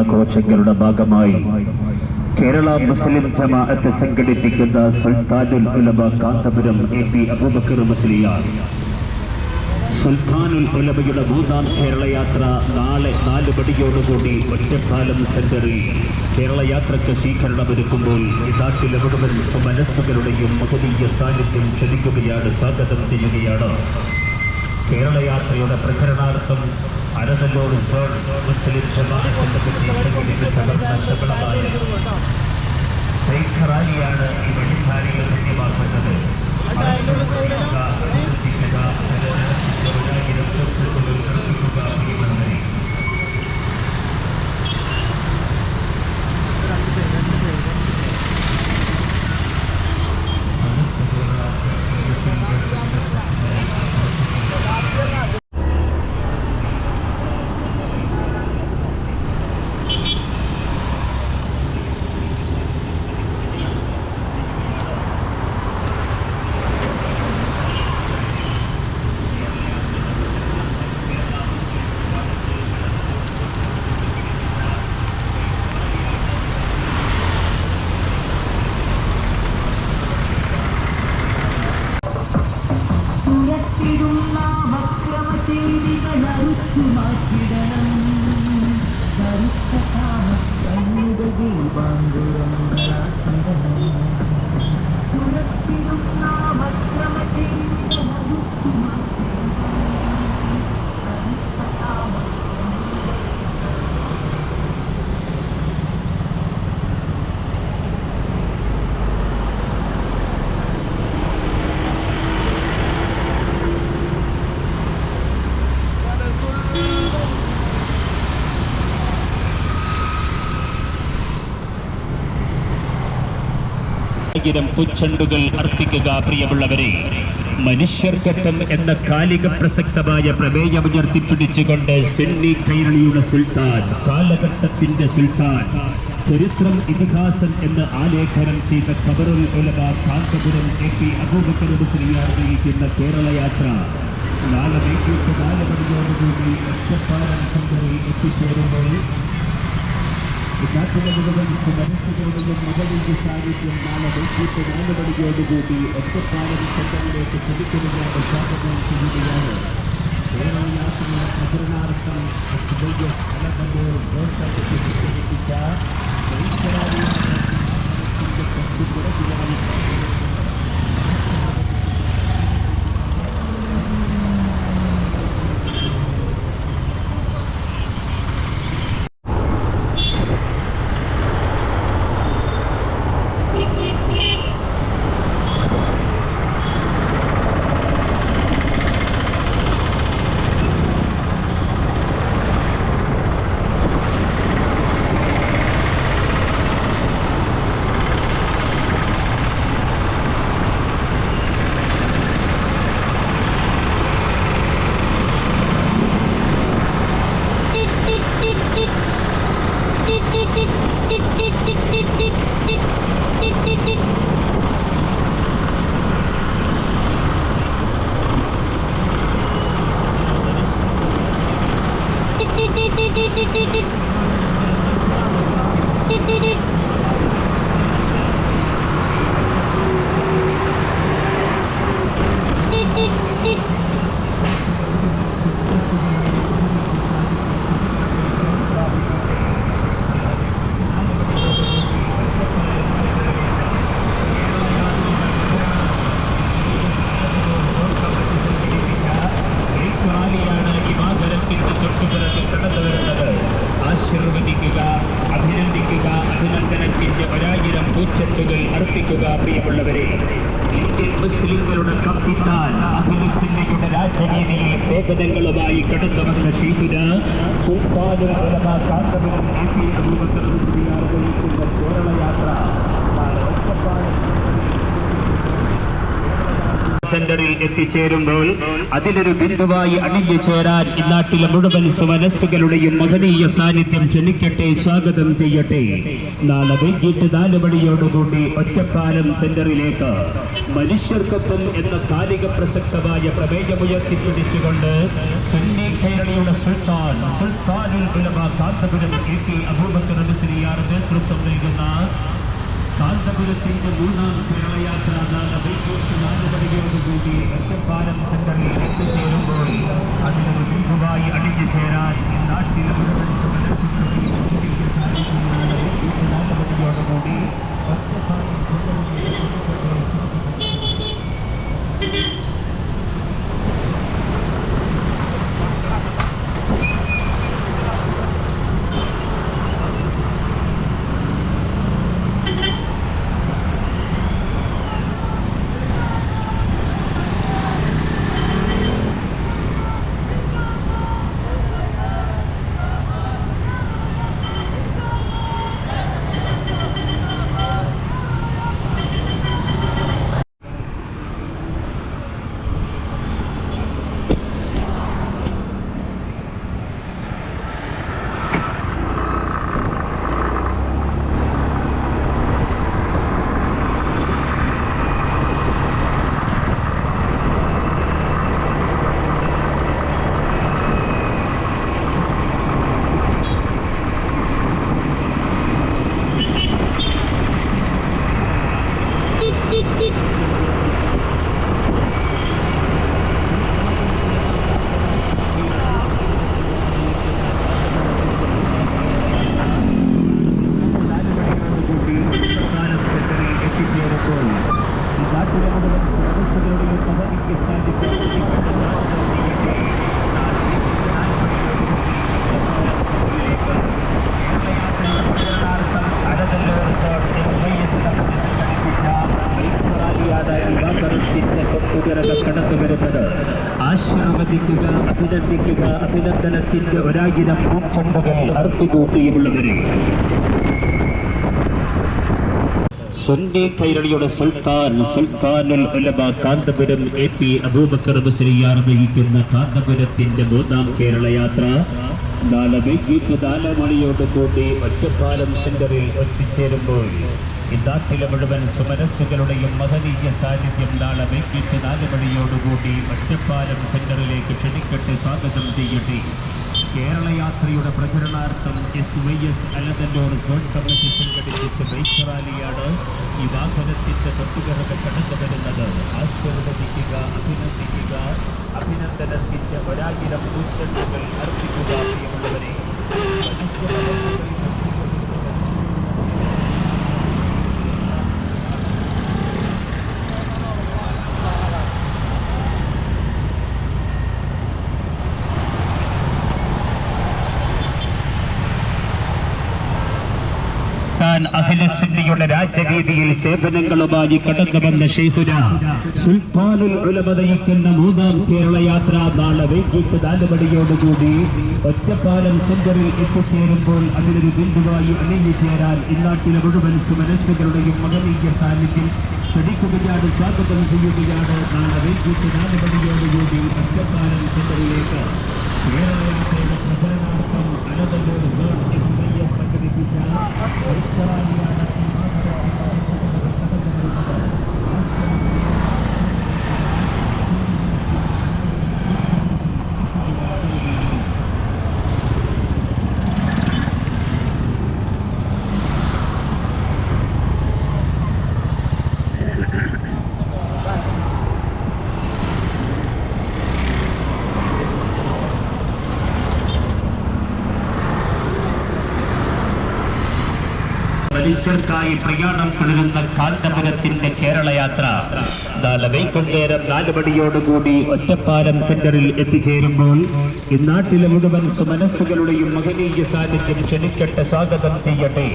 ആഘോഷങ്ങളുടെ ഭാഗമായി കേരള മുസ്ലിം ജമാഅത്ത് സംഘടിപ്പിക്കുന്ന സുൽത്താനുൽ ഉലമ കാന്തപുരം എ പി അബൂബക്കർ മുസ്ലിയാർ. സുൽത്താനുൽ ഉലമയുടെ മൂന്നാം കേരള യാത്ര നാളെ നാല് പടിയോടുകൂടി ഒറ്റപ്പാലം സെന്ററിൽ കേരള യാത്രയ്ക്ക് സ്വീകരണമൊരുക്കുമ്പോൾ മുഴുവൻ മനസ്സുകളുടെയും മഹതീയ സാന്നിധ്യം ക്ഷണിക്കുകയാണ് സ്വാഗതം ചെയ്യുകയാണ്. കേരള യാത്രയുടെ പ്രചരണാർത്ഥം അരതല്ലൂർ സോൺ മുസ്ലിം ജമാഅത്തിന്റെ സംഘടിപ്പിച്ച ശബളമായ ബൈക്ക് റാലിയാണ് ഈ വഴിധാരികൾ ധന്യമാക്കുന്നത്. ആശ്രമത്തിക്കുക, അനുവർത്തിക്കുക, ജനനത്തിന്റെ ആയിരം പുച്ചണ്ടുകൾ അർപ്പിക്കുക പ്രിയമുള്ളവരെ. മനുഷ്യർക്കൊപ്പം എന്ന കാലിക പ്രസക്തമായ പ്രമേയം ഉയർത്തിപ്പിടിച്ചുകൊണ്ട് സെന്നി കൈരളിയുടെ സുൽത്താൻ കാലഘട്ടത്തിന്റെ സുൽത്താൻ ചരിത്രം ഇതിഹാസം എന്ന് ആലേഖനം ചെയ്ത കബറുൽ ഉലബ കാന്തപുരം എ പി അബൂബക്കർ മുസ്ലിയാർ നയിക്കുന്ന കേരള യാത്ര. നാളെ നാല് മണിയോടുകൂടി ഒറ്റപ്പാലം എത്തിച്ചേരുമ്പോൾ മുഴുവൻ മനസ്സുകളുടെയും മകളിന്റെ സാന്നിധ്യം നാളെ വൈകിട്ട് നാല് മണിയോടുകൂടി ഒറ്റപ്പാലം സെന്ററിലേക്ക് ക്ഷണിക്കുന്ന സ്വാഗതം ചെയ്യുകയാണ് കേരള യാത്രയുടെ പ്രചരണാർത്ഥം വലിയ സ്ഥലമല്ലൂർ പ്രോത്സാഹിപ്പിച്ച പുറകിലായി ാണ് ഈ വാഹനത്തിന്റെ തൊട്ടുപിറകിൽ കടന്നു വരുന്നത് ആശീർവദിക്കുക അഭിനന്ദിക്കുക അഭിനന്ദനത്തിന്റെ ഒരായിരം പൂച്ചെണ്ടുകൾ അർപ്പിക്കുക പ്രിയമുള്ളവരെ ഇന്ത്യൻ മുസ്ലിങ്ങളുടെ കപ്പിത്താൻ അഖിലുസിന്റെ രാജനീതിയിൽ സേവനങ്ങളുമായി കടന്നു വന്ന ഷീഫിന സുൽത്താനുൽ ഉലമ കാന്തപുരം എ പി അബൂബക്കർ മുസ്ലിയാർ നയിക്കുന്ന കേരള യാത്ര നാളെ ഒറ്റപ്പാലം സെന്ററിൽ എത്തിച്ചേരുമ്പോൾ അതിലൊരു ബിന്ദുവായി അണിഞ്ഞു ചേരാൻ ഇന്നാട്ടിലെ മുഴുവൻ സുമനസ്സുകളുടെയും മഹനീയ സാന്നിധ്യം ക്ഷണിക്കട്ടെ സ്വാഗതം ചെയ്യട്ടെ. നാളെ വൈകിട്ട് നാല് മണിയോടുകൂടി ഒറ്റപ്പാലം സെന്ററിലേക്ക് മനുഷ്യർക്കൊപ്പം എന്ന കാലിക പ്രസക്തമായ പ്രമേയമുയർത്തിപ്പിടിച്ചുകൊണ്ട് സുന്നി കേരളയുടെ സുൽത്താൻ സുൽത്താനിൽ ഉലമ എ കെ അബൂബക്കർ നേതൃത്വം നൽകുന്ന കാന്തപുരത്തിന്റെ മൂന്നാം പ്രളയാത്ര നാളെ വൈകിട്ട് നാല് മണിയോടുകൂടി ഒറ്റപ്പാലം സെന്ററിൽ എത്തിച്ചേരുമ്പോൾ അതിന് മുൻപുമായി അണിഞ്ഞു ചേരാൻ ഈ നാട്ടിലെ മുഴുവൻ ഒന്നിച്ച് സാധിക്കുന്നതാണ് നാല് മണിയോടുകൂടി ഒറ്റപ്പാലം സെന്ററിൽ നാലുമണിയോടുകൂടി ഒറ്റപ്പാലം സെന്ററിൽ എത്തിച്ചേരുമ്പോൾ ഈ നാട്ടിലെ മുഴുവൻ സുമനസ്സുകളുടെയും മഹനീയ സാന്നിധ്യം ക്ഷണിക്കട്ടെ സ്വാഗതം ചെയ്യട്ടെ നാളെ കടന്നു വരുന്നത് ആശീർവദിക്കുക അഭിനന്ദിക്കുക അഭിനന്ദനത്തിന്റെ ഒരായിരം പൂച്ചെണ്ടുകൾ അർപ്പികൂട്ടിയുള്ളവരെ സുന്നി കൈരളിയുടെ സുൽത്താൻ സുൽത്താനുൽ ഉലമ കാന്തപുരം എ പി അബൂബക്കർ മുസ്ലിയാർ നയിക്കുന്ന കാന്തപുരത്തിന്റെ മൂന്നാം കേരള യാത്ര. നാളെ വൈകിട്ട് നാല് കൂടി ഒറ്റപ്പാലം സെന്ററിൽ എത്തിച്ചേരുമ്പോൾ ഈ മുഴുവൻ സുമനസ്സുകളുടെയും മഹനീയ സാന്നിധ്യം നാളെ വൈകിട്ട് നാല് മണിയോടുകൂടി ഒറ്റപ്പാലം സെന്ററിലേക്ക് ക്ഷണിക്കട്ട് സ്വാഗതം ചെയ്യട്ടെ. കേരള യാത്രയുടെ പ്രചരണാർത്ഥം എസ് വൈ എസ് അലതന്നൂർ സോൺ കമ്മിറ്റി സംഘടിപ്പിച്ച ബൈക്ക് റാലിയാണ് ഈ വാഹനത്തിന്റെ തൊട്ടുകറക കടന്നു വരുന്നത്. ആശീർവദിക്കുക അഭിനന്ദിക്കുക അഭിനന്ദനത്തിന്റെ ഒരായിരം സൂചനകൾ അർപ്പിക്കുക പ്രിയമുള്ളവരെ. അഖിലസുന്നിയുടെ രാജവീതിയിൽ സേവനങ്ങളുമായി കടന്നു വന്ന ഷെയ്ഖുന സുൽത്താനുൽ ഉലമ നയിക്കുന്ന മൂന്നാം കേരള യാത്ര നാളെ വൈകിട്ട് നാല് മണിയോടുകൂടി ഒറ്റപ്പാലം സെന്ററിൽ എത്തിച്ചേരുമ്പോൾ അതിലൊരു ബിന്ദുവായി അണിഞ്ഞു ചേരാൻ ഇന്നാട്ടിലെ മുഴുവൻ സുമനസ്സുകളുടെയും മകനീയ സാന്നിധ്യം ക്ഷണിക്കുകയാണ് സ്വാഗതം ചെയ്യുകയാണ്. നാളെ വൈകിട്ട് നാല് മണിയോടുകൂടി ഒറ്റപ്പാലം സെന്ററിലേക്ക്. കേരള യാത്രയുടെ പ്രചരണാർത്ഥം അനന്തല്ലൂർ സോൺ എസ് വൈ മനുഷ്യർക്കായി പ്രയാണം തുടരുന്ന കാന്തപുരത്തിന്റെ കേരള യാത്ര നാളെ വൈകുന്നേരം നാല് മണിയോടുകൂടി ഒറ്റപ്പാലം സെന്ററിൽ എത്തിച്ചേരുമ്പോൾ ഇന്നാട്ടിലെ മുഴുവൻ സുമനസ്സുകളുടെയും മഹനീയ സാന്നിധ്യം ക്ഷണിക്കട്ടെ സ്വാഗതം ചെയ്യട്ടെ.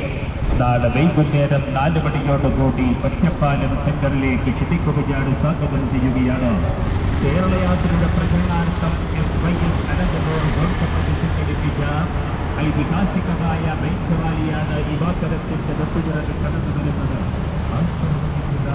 നാളെ വൈകുന്നേരം നാല് മണിയോടുകൂടി ഒറ്റപ്പാലം സെന്ററിലേക്ക് ക്ഷണിക്കുകയാണ് സ്വാഗതം ചെയ്യുകയാണ്. കേരളയാത്രയുടെ പ്രചരണാർത്ഥം S Y S Ananthapur government ഐതിഹാസികമായ bike റാലിയാണ് ഈ വാക്കരത്തിന്റെ തൊട്ടുപിറകിൽ കടന്നു വരുന്നത് ആശീർവദിക്കുക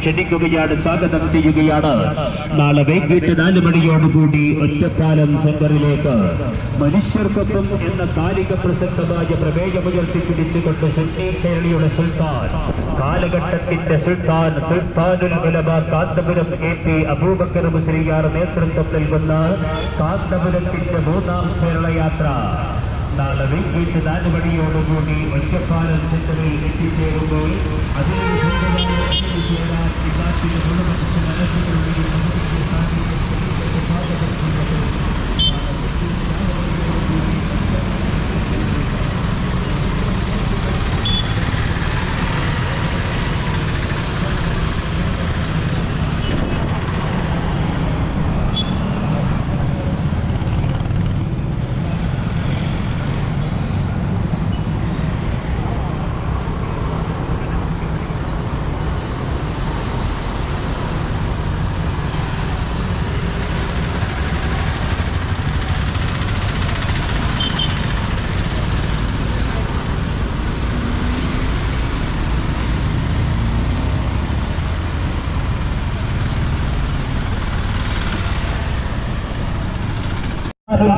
ക്ഷണിക്കുകയാണ് സ്വാഗതം ചെയ്യുകയാണ്. നാളെ വൈകിട്ട് നാല് മണിയോടുകൂടി ഒറ്റപ്പാലം സെന്ററിലേക്ക്. മനുഷ്യർക്കൊപ്പം എന്ന കാലിക പ്രസക്തമായ പ്രമേയമുയർത്തി പിടിച്ചുകൊണ്ട് കേരളിയുടെ സുൽത്താൻ. കാലഘട്ടത്തിന്റെ സുൽത്താൻ സുൽത്താനുൽ ഉലമ കാന്തപുരം എ പി അബൂബക്കർ മുസ്ലിയാർ നേതൃത്വം നൽകുന്ന കാന്തപുരത്തിന്റെ മൂന്നാം കേരള യാത്ര. നാളെ വൈകിട്ട് നാല് മണിയോടുകൂടി ഒറ്റപ്പാലം സെന്ററിൽ എത്തിച്ചേരുമ്പോൾ അതിനൊരു സ്വന്തമായ എത്തിച്ചേരാൻ ഈ നാട്ടിലെ മുഴുവൻ മനസ്സുകളുടെയും നമുക്ക് സാധിക്കും സ്വാഗതം ചെയ്യുന്നത്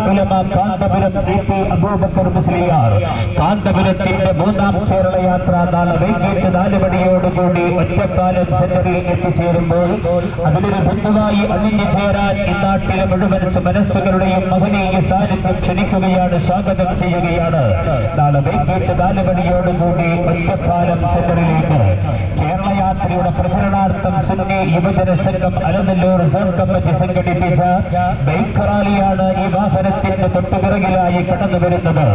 ഉലമ കാന്തപുരം എ പി അബൂബക്കർ മുസ്ലിയാർ. കാന്തപുരത്തിന്റെ മൂന്നാം കേരള യാത്ര നാളെ വൈകിട്ട് നാല് മണിയോടുകൂടി ഒറ്റക്കാലം സെന്ററിൽ എത്തിച്ചേരുമ്പോൾ അതിലൊരു ബന്ധുവായി അണിഞ്ഞു ചേരാൻ ഈ നാട്ടിലെ മുഴുവൻ മനസ്സുകളുടെയും മഹനീയ സാന്നിധ്യം ക്ഷണിക്കുകയാണ് സ്വാഗതം ചെയ്യുകയാണ്. നാളെ വൈകിട്ട് നാല് മണിയോടുകൂടി ഒറ്റപ്പാലം സെന്ററിലേക്ക്. യാത്രയുടെ പ്രചരണാർത്ഥം സുന്നി യുവജന സംഘം അലനല്ലൂർ സോൺ കമ്മിറ്റി സംഘടിപ്പിച്ച ബൈക്ക് റാലിയാണ് ഈ വാഹനത്തിന്റെ തൊട്ടുപിറകിലായി കടന്നു വരുന്നത്.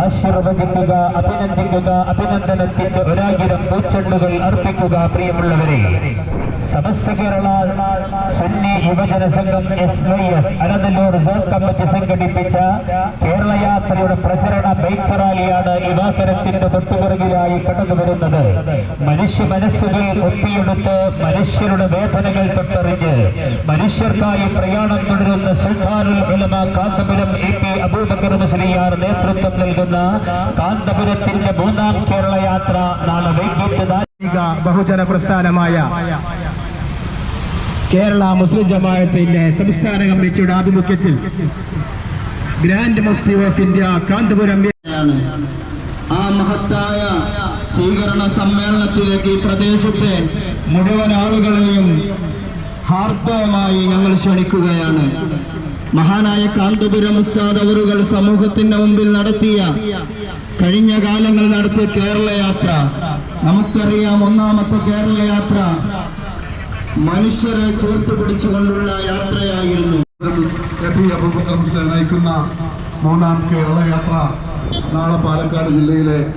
ആശീർവദിക്കുക അഭിനന്ദിക്കുക അഭിനന്ദനത്തിന്റെ ഒരായിരം പൂച്ചെണ്ടുകൾ അർപ്പിക്കുക പ്രിയമുള്ളവരെ. സമസ്ത Kerala Sunni Yuvajana Sangham S Y S അനന്തല്ലൂർ zone committee സംഘടിപ്പിച്ച കേരള യാത്രയുടെ പ്രചരണ ബൈക്ക് റാലിയാണ് യുവാകരത്തിന്റെ തൊട്ടുപിറകിലായി കടന്നു വരുന്നത്. മനുഷ്യ മനസ്സുകൾ ഒപ്പിയെടുത്ത് മനുഷ്യരുടെ വേദനകൾ തൊട്ടറിഞ്ഞ് മനുഷ്യർക്കായി പ്രയാണം തുടരുന്ന സുൽത്താനുൽ ഉലമ കാന്തപുരം എ പി അബൂബക്കർ മുസ്ലിയാർ നേതൃത്വം നൽകുന്ന കാന്തപുരത്തിന്റെ മൂന്നാം കേരള യാത്ര നാളെ വൈകിട്ട് ബഹുജന പ്രസ്ഥാനമായ കേരള മുസ്ലിം ജമാഅത്തിന്റെ സംസ്ഥാന കമ്മിറ്റിയുടെ ആഭിമുഖ്യത്തിൽ grand mufti of India Kanthapuram ആ മഹത്തായ സ്വീകരണ സമ്മേളനത്തിലേക്ക് ഈ പ്രദേശത്തെ മുഴുവൻ ആളുകളെയും ഹാർദവമായി ഞങ്ങൾ ക്ഷണിക്കുകയാണ്. മഹാനായ കാന്തപുരം ഉസ്താദ് അവറുകൾ സമൂഹത്തിന്റെ മുമ്പിൽ നടത്തിയ കഴിഞ്ഞ കാലങ്ങൾ നടത്തിയ കേരള യാത്ര നമുക്കറിയാം ഒന്നാമത്തെ കേരള യാത്ര മനുഷ്യരെ ചേർത്ത് പിടിച്ചുകൊണ്ടുള്ള യാത്രയായിരുന്നു. നയിക്കുന്ന മൂന്നാം കേരള യാത്ര നാളെ പാലക്കാട് ജില്ലയിലെ